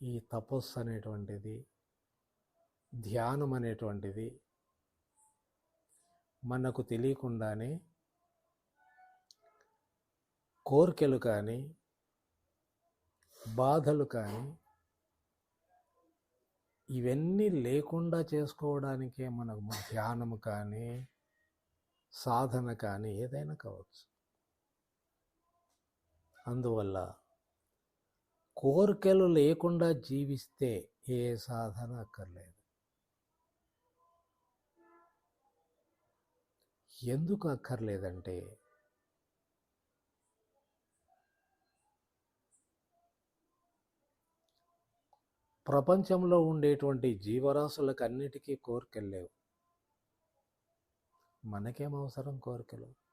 ఈ తపస్సు అనేటువంటిది ధ్యానం అనేటువంటిది మనకు తెలియకుండానే కోరికలు కానీ బాధలు కానీ ఇవన్నీ లేకుండా చేసుకోవడానికే మనకు ధ్యానం కానీ సాధన కానీ ఏదైనా కావచ్చు. అందువల్ల కోరికలు లేకుండా జీవిస్తే ఏ సాధన అక్కర్లేదు. ఎందుకు అక్కర్లేదంటే ప్రపంచంలో ఉండేటువంటి జీవరాశులకు అన్నిటికీ కోరికలు లేవు. మనకేం అవసరం కోరికలు?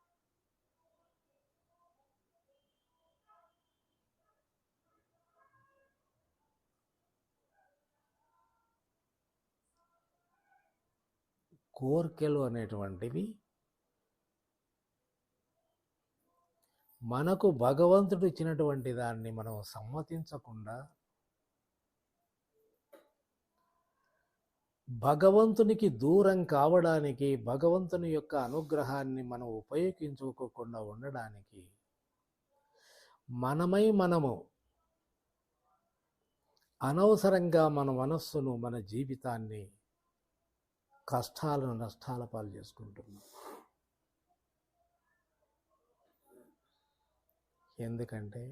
కోరికలు అనేటువంటివి మనకు భగవంతుడు ఇచ్చినటువంటి దాన్ని మనం సమ్మతించకుండా భగవంతునికి దూరం కావడానికి భగవంతుని యొక్క అనుగ్రహాన్ని మనం ఉపయోగించుకోకుండా ఉండడానికి మనమై మనము అనవసరంగా మన మనస్సును మన జీవితాన్ని కష్టాలను నష్టాల పాలు చేసుకుంటున్నాం. ఎందుకంటే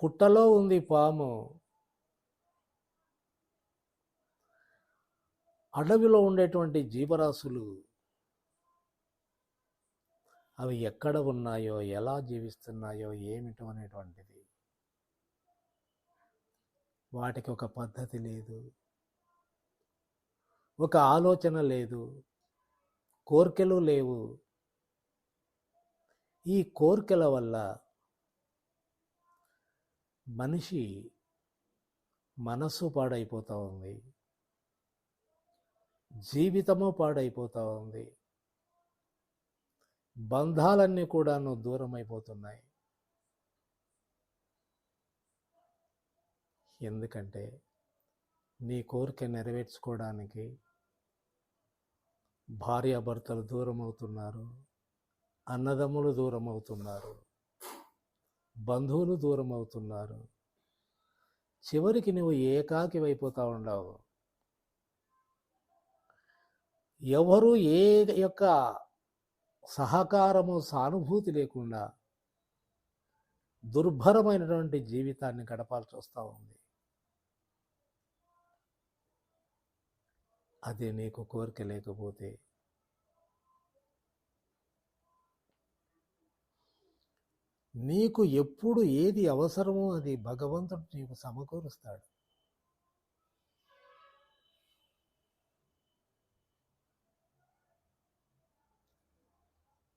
పుట్టలో ఉంది పాము. అడవిలో ఉండేటువంటి జీవరాశులు అవి ఎక్కడ ఉన్నాయో ఎలా జీవిస్తున్నాయో ఏమిటో అనేటువంటిది వాటికి ఒక పద్ధతి లేదు. ఒక ఆలోచన లేదు. కోరికలు లేవు. ఈ కోరికల వల్ల మనిషి మనస్సు పాడైపోతూ ఉంది. జీవితము పాడైపోతూ ఉంది. బంధాలన్నీ కూడాను దూరం అయిపోతున్నాయి ఎందుకంటే నీ కోరిక నెరవేర్చుకోవడానికి భార్యాభర్తలు దూరం అవుతున్నారు అన్నదమ్ములు దూరం అవుతున్నారు బంధువులు దూరం అవుతున్నారు చివరికి నువ్వు ఏకాకి అయిపోతూ ఉండవు. ఎవరు ఏ యొక్క సహకారము సానుభూతి లేకుండా దుర్భరమైనటువంటి జీవితాన్ని గడపాల్సి వస్తూ ఉంది. అది నీకు కోరిక లేకపోతే నీకు ఎప్పుడు ఏది అవసరమో అది భగవంతుడు నీకు సమకూరుస్తాడు.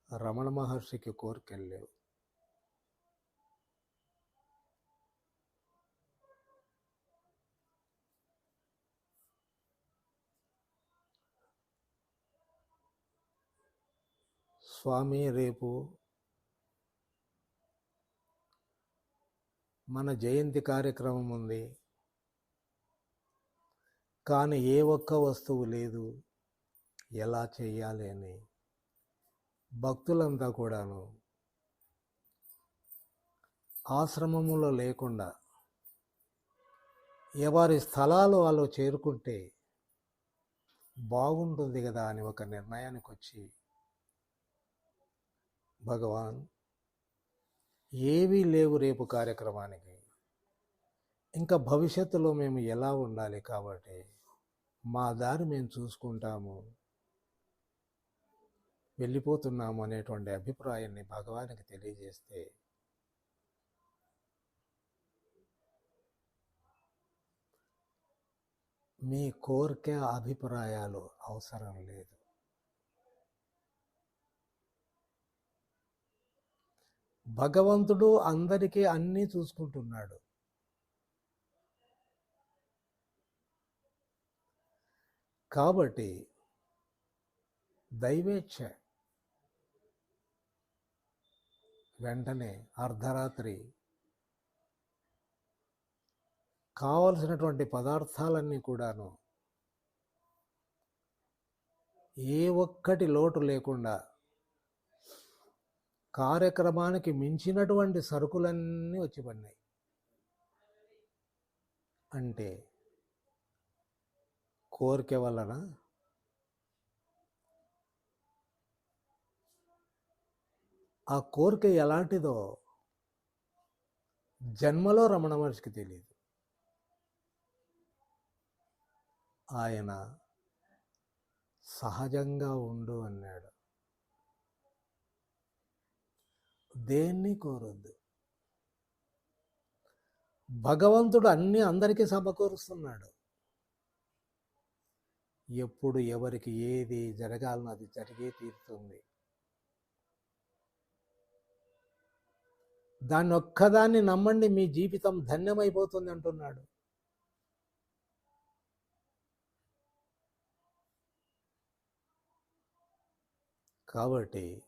రమణ మహర్షికి కోరికలు లేవు. స్వామి రేపు మన జయంతి కార్యక్రమం ఉంది. కానీ ఏ ఒక్క వస్తువు లేదు. ఎలా చేయాలి అని భక్తులంతా కూడాను ఆశ్రమములో లేకుండా ఎవరి స్థలాలు వాళ్ళు చేరుకుంటే బాగుంటుంది కదా అని ఒక నిర్ణయానికి వచ్చి భగవాన్ ఏవీ లేవు రేపు కార్యక్రమానికి. ఇంకా భవిష్యత్తులో మేము ఎలా ఉండాలి కాబట్టి మా దారి మేము చూసుకుంటాము వెళ్ళిపోతున్నాము అనేటువంటి అభిప్రాయాన్ని భగవానికి తెలియజేస్తే మీ కోరిక అభిప్రాయాలు అవసరం లేదు. భగవంతుడు అందరికీ అన్నీ చూసుకుంటున్నాడు. కాబట్టి దైవేచ్ఛ. వెంటనే అర్ధరాత్రి కావలసినటువంటి పదార్థాలన్నీ కూడాను ఏ ఒక్కటి లోటు లేకుండా కార్యక్రమానికి మించినటువంటి సరుకులన్నీ వచ్చి పడినాయి. అంటే కోరిక వలన ఆ కోరిక ఎలాంటిదో జన్మలో రమణ మహర్షికి తెలియదు. ఆయన సహజంగా ఉండు అన్నాడు. దేన్ని కోరొద్దు? భగవంతుడు అన్నీ అందరికీ సమకూరుస్తున్నాడు ఎప్పుడు ఎవరికి ఏది జరగాలనో అది జరిగే తీరుతుంది. దాన్ని ఒక్కదాన్ని నమ్మండి మీ జీవితం ధన్యమైపోతుంది అంటున్నాడు. కాబట్టి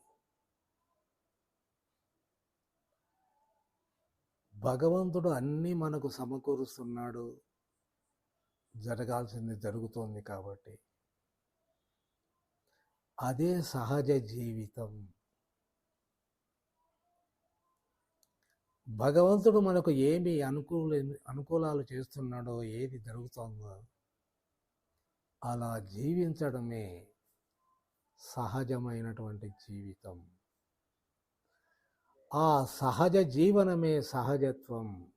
భగవంతుడు అన్నీ మనకు సమకూరుస్తున్నాడు. జరగాల్సింది జరుగుతోంది కాబట్టి. అదే సహజ జీవితం. భగవంతుడు మనకు ఏమి అనుకూల అనుకూలాలు చేస్తున్నాడో ఏది జరుగుతుందో అలా జీవించడమే సహజమైనటువంటి జీవితం. ఆ సహజ జీవనమే సహజత్వం.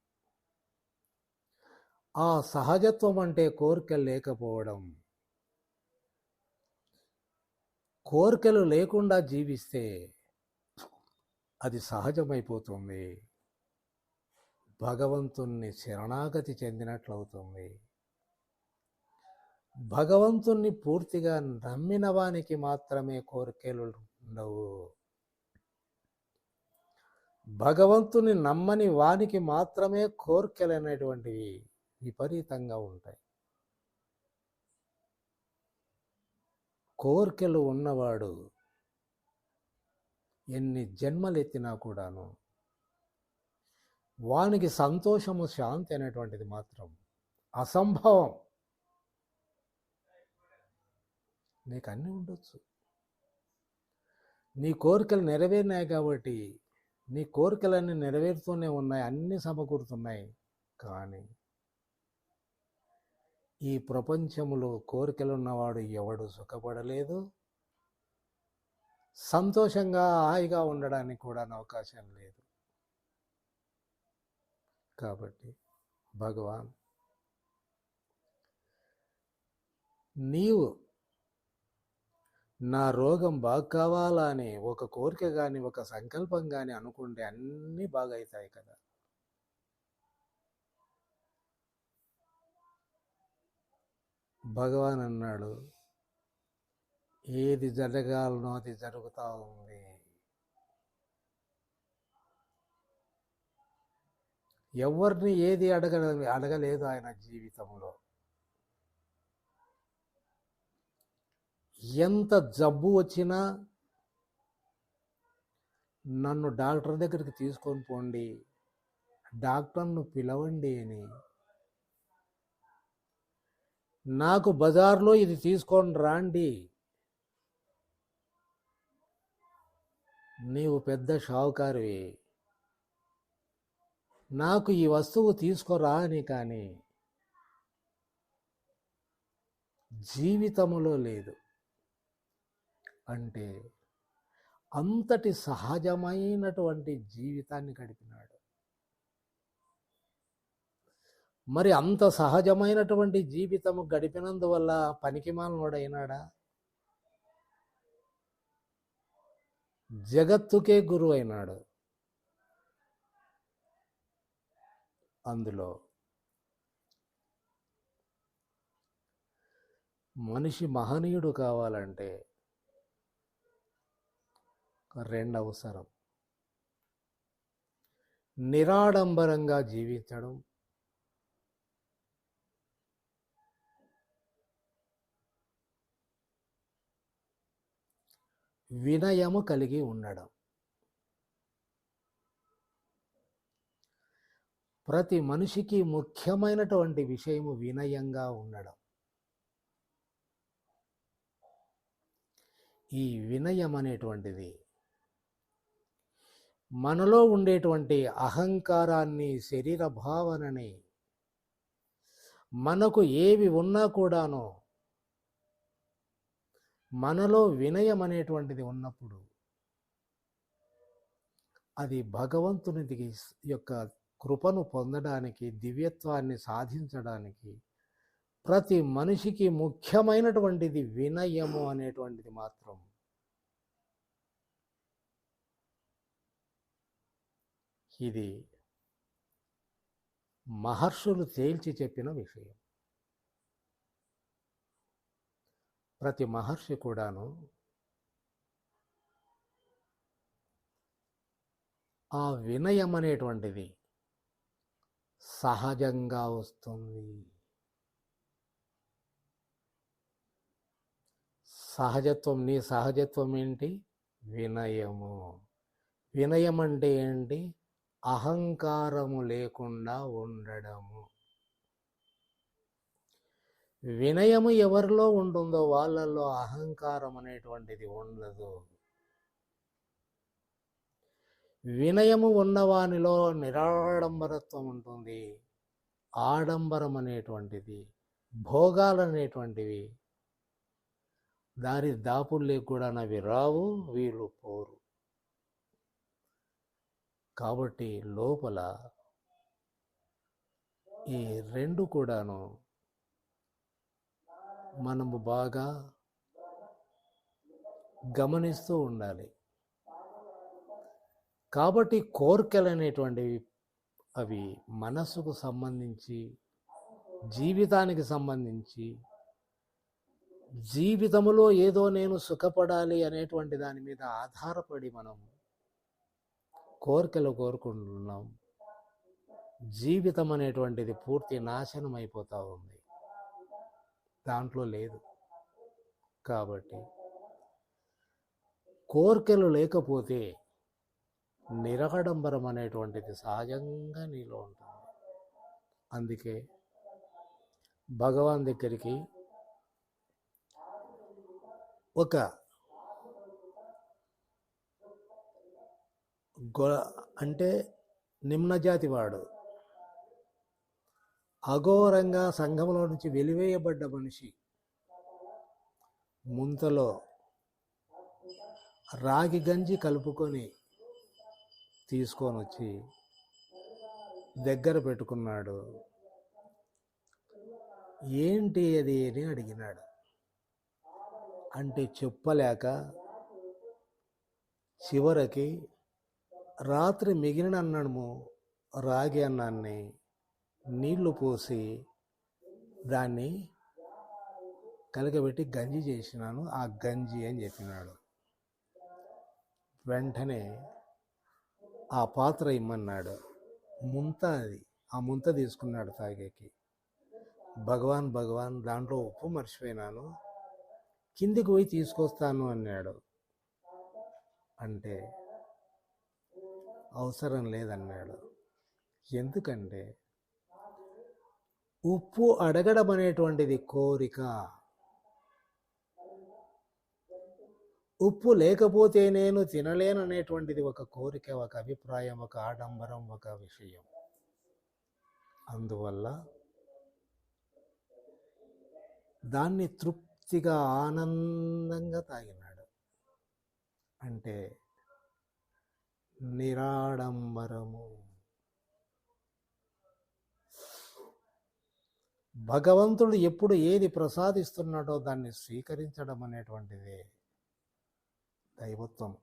ఆ సహజత్వం అంటే కోరికలు లేకపోవడం. కోరికలు లేకుండా జీవిస్తే అది సహజమైపోతుంది. భగవంతుణ్ణి శరణాగతి చెందినట్లవుతుంది. భగవంతుణ్ణి పూర్తిగా నమ్మిన వానికి మాత్రమే కోరికలు ఉండవు. భగవంతుని నమ్మని వానికి మాత్రమే కోరికలు అనేటువంటివి విపరీతంగా ఉంటాయి. కోర్కెలు ఉన్నవాడు ఎన్ని జన్మలెత్తినా కూడాను వానికి సంతోషము శాంతి అనేటువంటిది మాత్రం అసంభవం. నీకు అన్నీ ఉండొచ్చు. నీ కోరికలు నెరవేరినాయి కాబట్టి నీ కోరికలన్నీ నెరవేరుతూనే ఉన్నాయి అన్నీ సమకూరుతున్నాయి. కానీ ఈ ప్రపంచంలో కోరికలున్నవాడు ఎవడు సుఖపడలేదు. సంతోషంగా హాయిగా ఉండడానికి కూడా అవకాశం లేదు. కాబట్టి భగవాన్ నీవు నా రోగం బాగా అని ఒక కోరిక కానీ ఒక సంకల్పం కానీ అనుకుంటే అన్నీ బాగవుతాయి కదా. భగవాన్ అన్నాడు ఏది జరగాలనో అది జరుగుతూ ఉంది. ఎవరిని ఏది అడగ అడగలేదు ఆయన జీవితంలో. ఎంత జబ్బు వచ్చినా నన్ను డాక్టర్ దగ్గరికి తీసుకొని పోండి డాక్టర్ను పిలవండి అని. నాకు బజార్లో ఇది తీసుకొని రాండి. నీవు పెద్ద షావుకారివి. నాకు ఈ వస్తువు తీసుకురా అని కానీ జీవితములో లేదు. అంటే అంతటి సహజమైనటువంటి జీవితాన్ని గడిపినాడు. మరి అంత సహజమైనటువంటి జీవితము గడిపినందువల్ల పనికిమాలనుడైనాడా? జగత్తుకే గురువు అయినాడు. అందులో మనిషి మహనీయుడు కావాలంటే రెండు అవసరం నిరాడంబరంగా జీవించడం. వినయము కలిగి ఉండడం. ప్రతి మనిషికి ముఖ్యమైనటువంటి విషయము వినయంగా ఉండడం. ఈ వినయం అనేటువంటిది మనలో ఉండేటువంటి అహంకారాన్ని శరీర భావనని మనకు ఏవి ఉన్నా కూడాను మనలో వినయం అనేటువంటిది ఉన్నప్పుడు అది భగవంతుని యొక్క కృపను పొందడానికి దివ్యత్వాన్ని సాధించడానికి ప్రతి మనిషికి ముఖ్యమైనటువంటిది వినయము అనేటువంటిది మాత్రం ఇది మహర్షులు తేల్చి చెప్పిన విషయం. ప్రతి మహర్షి కూడాను ఆ వినయం అనేటువంటిది సహజంగా వస్తుంది. సహజత్వం నీ సహజత్వం ఏంటి? వినయము. వినయం అంటే ఏంటి? అహంకారము లేకుండా ఉండడము. వినయము ఎవరిలో ఉంటుందో వాళ్ళల్లో అహంకారం అనేటువంటిది ఉండదు. వినయము ఉన్నవానిలో నిరాడంబరత్వం ఉంటుంది. ఆడంబరం అనేటువంటిది భోగాలు అనేటువంటివి. దారి దాపుల్లే కూడా నవి రావు వీళ్ళు పోరు. కాబట్టి లోపల ఈ రెండు కూడాను మనము బాగా గమనిస్తూ ఉండాలి. కాబట్టి కోరికలు అనేటువంటివి అవి మనస్సుకు సంబంధించి జీవితానికి సంబంధించి జీవితంలో ఏదో నేను సుఖపడాలి అనేటువంటి దాని మీద ఆధారపడి మనం కోరికలు కోరుకుంటున్నాం. జీవితం అనేటువంటిది పూర్తి నాశనం అయిపోతూ ఉంది. దాంట్లో లేదు. కాబట్టి కోరికలు లేకపోతే నిరహడంబరం అనేటువంటిది సహజంగా నీలో ఉంటుంది. అందుకే భగవాన్ దగ్గరికి ఒక గొల అంటే నిమ్నజాతి వాడు అఘోరంగా సంఘంలో నుంచి వెలివేయబడ్డ మనిషి. ముంతలో రాగి గంజి కలుపుకొని తీసుకొని వచ్చి దగ్గర పెట్టుకున్నాడు. ఏంటి అది అని అడిగినాడు. అంటే చెప్పలేక చివరికి రాత్రి మిగిలిన అన్నము రాగి అన్నాన్ని నీళ్ళు పోసి దాన్ని కలగబెట్టి గంజి చేసినాను. ఆ గంజి అని చెప్పినాడు. వెంటనే ఆ పాత్ర ఇమ్మన్నాడు. ముంత అది. ఆ ముంత తీసుకున్నాడు తాగేకి. భగవాన్ భగవాన్ దాంట్లో ఉప్పు మర్చిపోయినాను. కిందికి పోయి తీసుకొస్తాను అన్నాడు. అంటే అవసరం లేదన్నాడు. ఎందుకంటే ఉప్పు అడగడం అనేటువంటిది కోరిక. ఉప్పు లేకపోతే నేను తినలేను అనేటువంటిది ఒక కోరిక ఒక అభిప్రాయం ఒక ఆడంబరం ఒక విషయం. అందువల్ల దాన్ని తృప్తిగా ఆనందంగా తాగినాడు. అంటే నిరాడంబరము. భగవంతుడు ఎప్పుడు ఏది ప్రసాదిస్తున్నాడో దాన్ని స్వీకరించడం అనేటువంటిది దైవత్వం.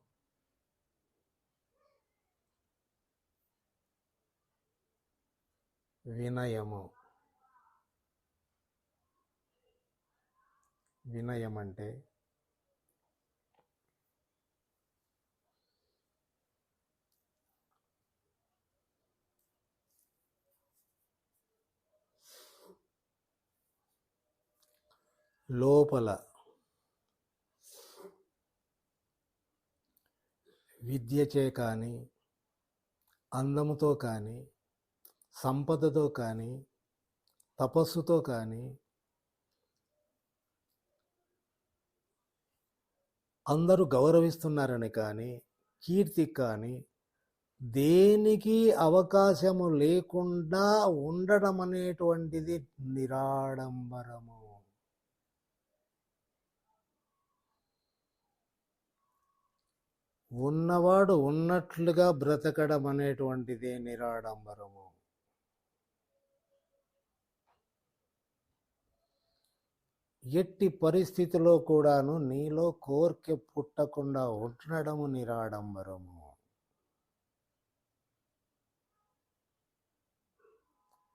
వినయము. వినయం అంటే లోపల విద్యచే కానీ అందముతో కానీ సంపదతో కానీ తపస్సుతో కానీ అందరూ గౌరవిస్తున్నారని కానీ కీర్తి కానీ దేనికి అవకాశము లేకుండా ఉండడం అనేటువంటిది నిరాడంబరము. ఉన్నవాడు ఉన్నట్లుగా బ్రతకడం అనేటువంటిదే నిరాడంబరము. ఎట్టి పరిస్థితిలో కూడాను నీలో కోరిక పుట్టకుండా ఉండడము నిరాడంబరము.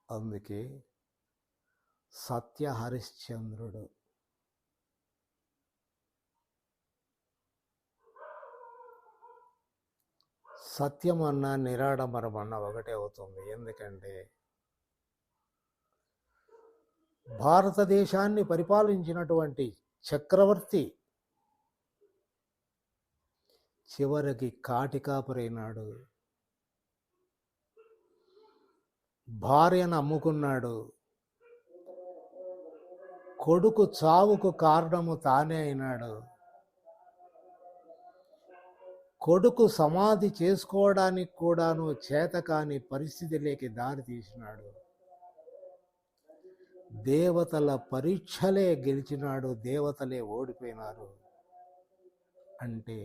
అందుకే సత్య హరిశ్చంద్రుడు సత్యం అన్న నిరాడంబరం అన్న ఒకటే అవుతుంది. ఎందుకంటే భారతదేశాన్ని పరిపాలించినటువంటి చక్రవర్తి చివరికి కాటికాపురైనాడు భార్యను అమ్ముకున్నాడు. కొడుకు చావుకు కారణము తానే అయినాడు. కొడుకు సమాధి చేసుకోవడానికి కూడాను చేతకాని పరిస్థితిలోకి దారి తీసినాడు. దేవతల పరీక్షలే గెలిచినాడు దేవతలే ఓడిపోయినారు. అంటే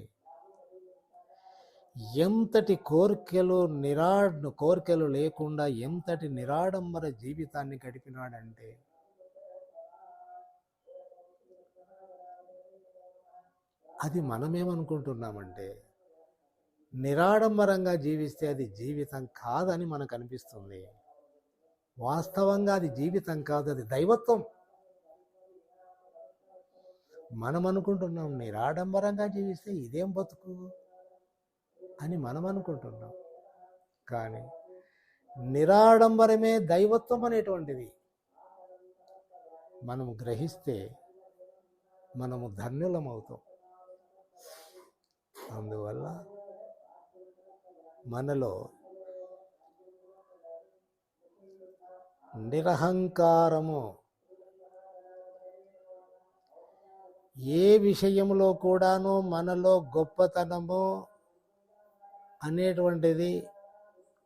ఎంతటి కోరికలు నిరా కోరికలు లేకుండా ఎంతటి నిరాడంబర జీవితాన్ని గడిపినాడంటే అది మనమేమనుకుంటున్నామంటే నిరాడంబరంగా జీవిస్తే అది జీవితం కాదని మనకు అనిపిస్తుంది. వాస్తవంగా అది జీవితం కాదు అది దైవత్వం. మనం అనుకుంటున్నాం నిరాడంబరంగా జీవిస్తే ఇదేం బతుకు అని మనం అనుకుంటున్నాం. కానీ నిరాడంబరమే దైవత్వం అనేటువంటిది. మనము గ్రహిస్తే మనము ధన్యులమవుతాం అందువల్ల మనలో నిరహంకారము ఏ విషయంలో కూడాను మనలో గొప్పతనము అనేటువంటిది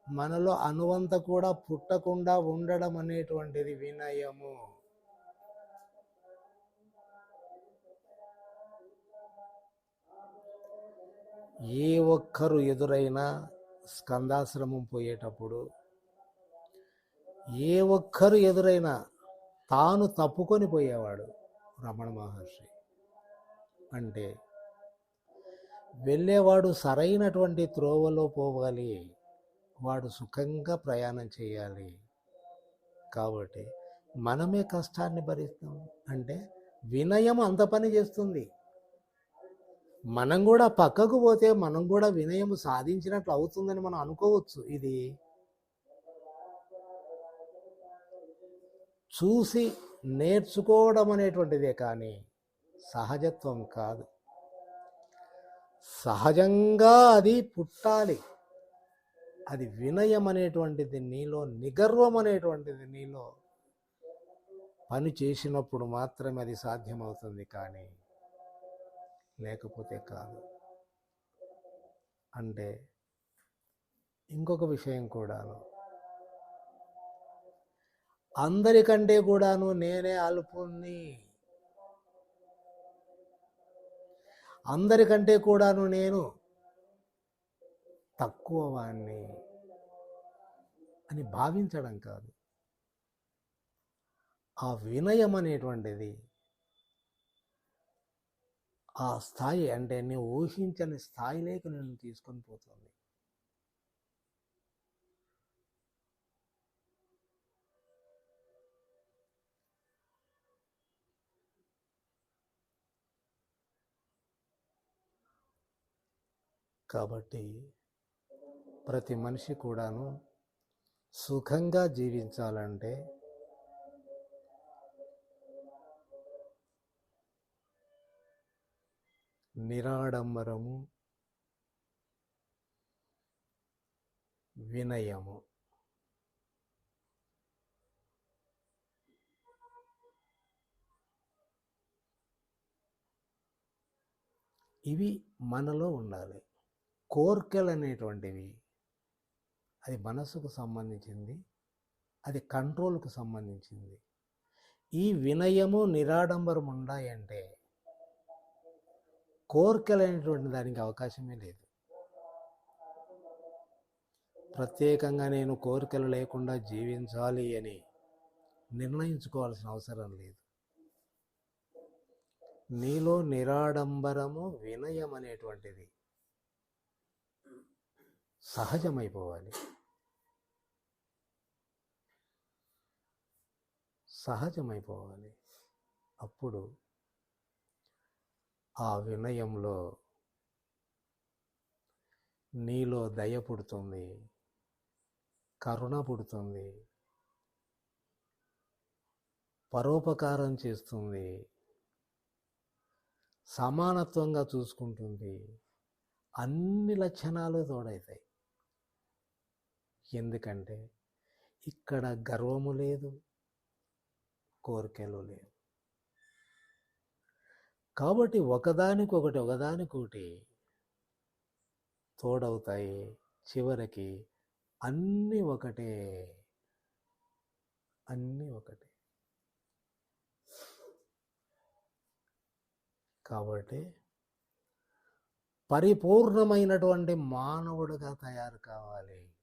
మనలో అనువంత కూడా పుట్టకుండా ఉండడం అనేటువంటిది వినయము. ఏ ఒక్కరు ఎదురైనా స్కందాశ్రమం పోయేటప్పుడు ఏ ఒక్కరు ఎదురైనా తాను తప్పుకొని పోయేవాడు రమణ మహర్షి. అంటే వెళ్ళేవాడు సరైనటువంటి త్రోవలో పోవాలి వాడు సుఖంగా ప్రయాణం చేయాలి. కాబట్టి మనమే కష్టాన్ని భరిస్తాం. అంటే వినయం అంత పని చేస్తుంది. మనం కూడా పక్కకు పోతే మనం కూడా వినయం సాధించినట్లు అవుతుందని మనం అనుకోవచ్చు. ఇది చూసి నేర్చుకోవడం అనేటువంటిదే కానీ సహజత్వం కాదు. సహజంగా అది పుట్టాలి. అది వినయం అనేటువంటిది నీలో నిగర్వం అనేటువంటిది నీలో పని చేసినప్పుడు మాత్రమే అది సాధ్యమవుతుంది కానీ లేకపోతే కాదు. అంటే ఇంకొక విషయం కూడాను. అందరికంటే కూడాను నేనే అల్పుణ్ణి. అందరికంటే కూడాను నేను తక్కువ వాణ్ణి అని భావించడం కాదు. ఆ వినయం అనేటువంటిది ఆ స్థాయి అంటే నేను ఊహించని స్థాయిలోకి నేను తీసుకొని పోతుంది. కాబట్టి ప్రతి మనిషి కూడాను సుఖంగా జీవించాలంటే నిరాడంబరము వినయము. ఇవి మనలో ఉండాలి. కోర్కెలు అనేటువంటివి అది మనసుకు సంబంధించింది అది కంట్రోల్కు సంబంధించింది. ఈ వినయము నిరాడంబరం ఉండాయంటే కోరికలు అనేటువంటి దానికి అవకాశమే లేదు. ప్రత్యేకంగా నేను కోరికలు లేకుండా జీవించాలి అని నిర్ణయించుకోవాల్సిన అవసరం లేదు. నీలో నిరాడంబరము వినయం అనేటువంటిది సహజమైపోవాలి. సహజమైపోవాలి. అప్పుడు ఆ వినయంలో నీలో దయ పుడుతుంది కరుణ పుడుతుంది పరోపకారం చేస్తుంది సమానత్వంగా చూసుకుంటుంది. అన్ని లక్షణాలు తోడవుతాయి ఎందుకంటే ఇక్కడ గర్వము లేదు కోరికలు లేవు. కాబట్టి ఒకదానికొకటి ఒకదానికొకటి తోడవుతాయి. చివరికి అన్నీ ఒకటే. అన్నీ ఒకటే. కాబట్టి పరిపూర్ణమైనటువంటి మానవుడిగా తయారు కావాలి.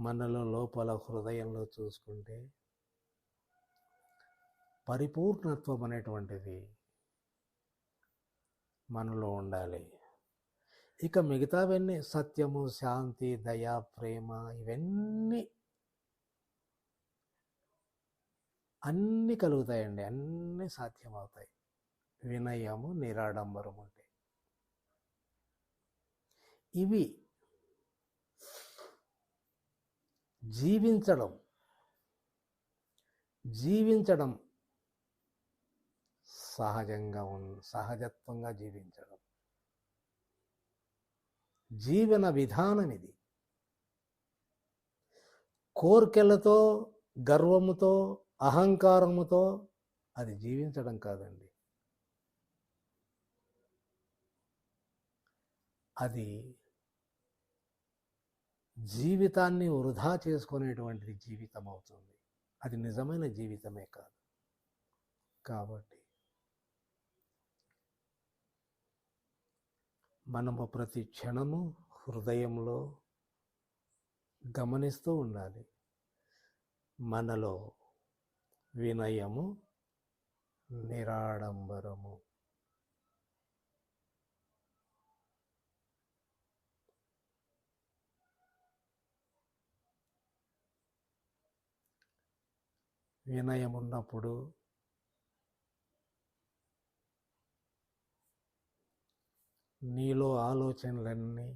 మనలో లోపల హృదయంలో చూసుకుంటే పరిపూర్ణత్వం అనేటువంటిది మనలో ఉండాలి. ఇక మిగతావన్నీ సత్యము శాంతి దయ ప్రేమ ఇవన్నీ అన్నీ కలుగుతాయండి. అన్నీ సాధ్యమవుతాయి. వినయము నిరాడంబరం అంటే. ఇవి జీవించడం. జీవించడం సహజంగా ఉన్ సహజత్వంగా జీవించడం. జీవన విధానం ఇది కోర్కెలతో గర్వముతో అహంకారముతో అది జీవించడం కాదండి. అది జీవితాన్ని వృధా చేసుకునేటువంటిది జీవితం అవుతుంది. అది నిజమైన జీవితమే కాదు. కాబట్టి మనము ప్రతి క్షణము హృదయంలో గమనిస్తూ ఉండాలి. మనలో వినయము నిరాడంబరము. వినయం ఉన్నప్పుడు నీలో ఆలోచనలన్నీ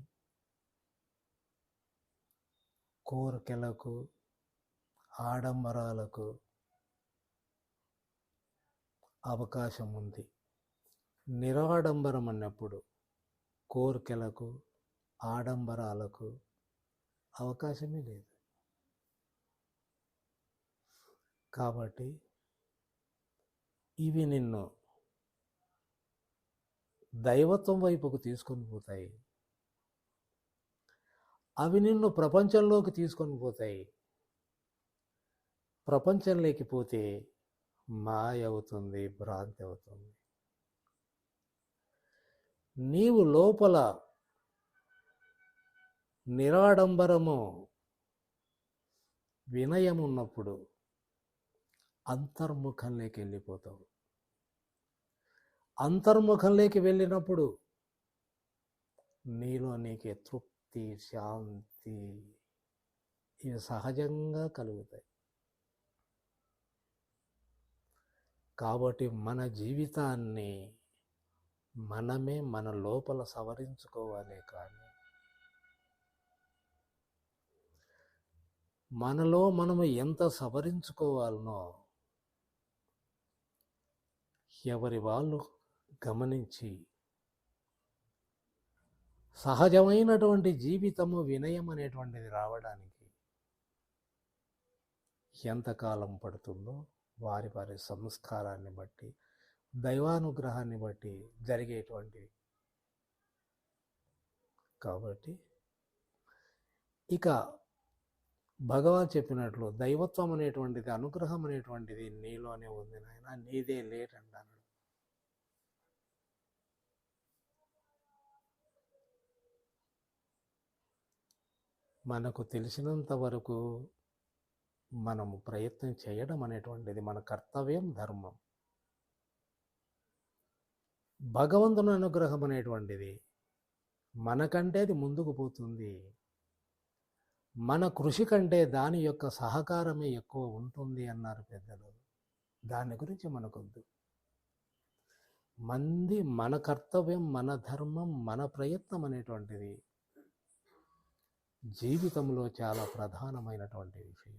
కోరికలకు ఆడంబరాలకు అవకాశం ఉంది. నిరాడంబరం అన్నప్పుడు కోరికలకు ఆడంబరాలకు అవకాశమే లేదు. కాబట్టి ఇవి నిన్ను దైవత్వం వైపుకు తీసుకొని పోతాయి. అవి నిన్ను ప్రపంచంలోకి తీసుకొని పోతాయి. ప్రపంచం లేకపోతే మాయ అవుతుంది భ్రాంతి అవుతుంది. నీవు లోపల నిరాడంబరము వినయం ఉన్నప్పుడు అంతర్ముఖంలోకి వెళ్ళిపోతావు. అంతర్ముఖంలోకి వెళ్ళినప్పుడు నీలో నీకే తృప్తి శాంతి ఇవి సహజంగా కలుగుతాయి. కాబట్టి మన జీవితాన్ని మనమే మన లోపల సవరించుకోవాలి కానీ మనలో మనము ఎంత సవరించుకోవాలనో ఎవరి వాళ్ళు గమనించి సహజమైనటువంటి జీవితము వినయం అనేటువంటిది రావడానికి ఎంతకాలం పడుతుందో వారి వారి సంస్కారాన్ని బట్టి దైవానుగ్రహాన్ని బట్టి జరిగేటువంటివి కాబట్టి ఇక భగవాన్ చెప్పినట్లు దైవత్వం అనేటువంటిది అనుగ్రహం అనేటువంటిది నీలోనే ఉంది నాయన నీదే లేట్ అంటాను. మనకు తెలిసినంత వరకు మనము ప్రయత్నం చేయడం అనేటువంటిది మన కర్తవ్యం ధర్మం. భగవంతుని అనుగ్రహం అనేటువంటిది మనకంటే అది ముందుకు పోతుంది. మన కృషి కంటే దాని యొక్క సహకారమే ఎక్కువ ఉంటుంది అన్నారు పెద్దలు. దాని గురించి మనకొద్దు. మంది మన కర్తవ్యం మన ధర్మం మన ప్రయత్నం అనేటువంటిది జీవితంలో చాలా ప్రధానమైనటువంటి విషయం.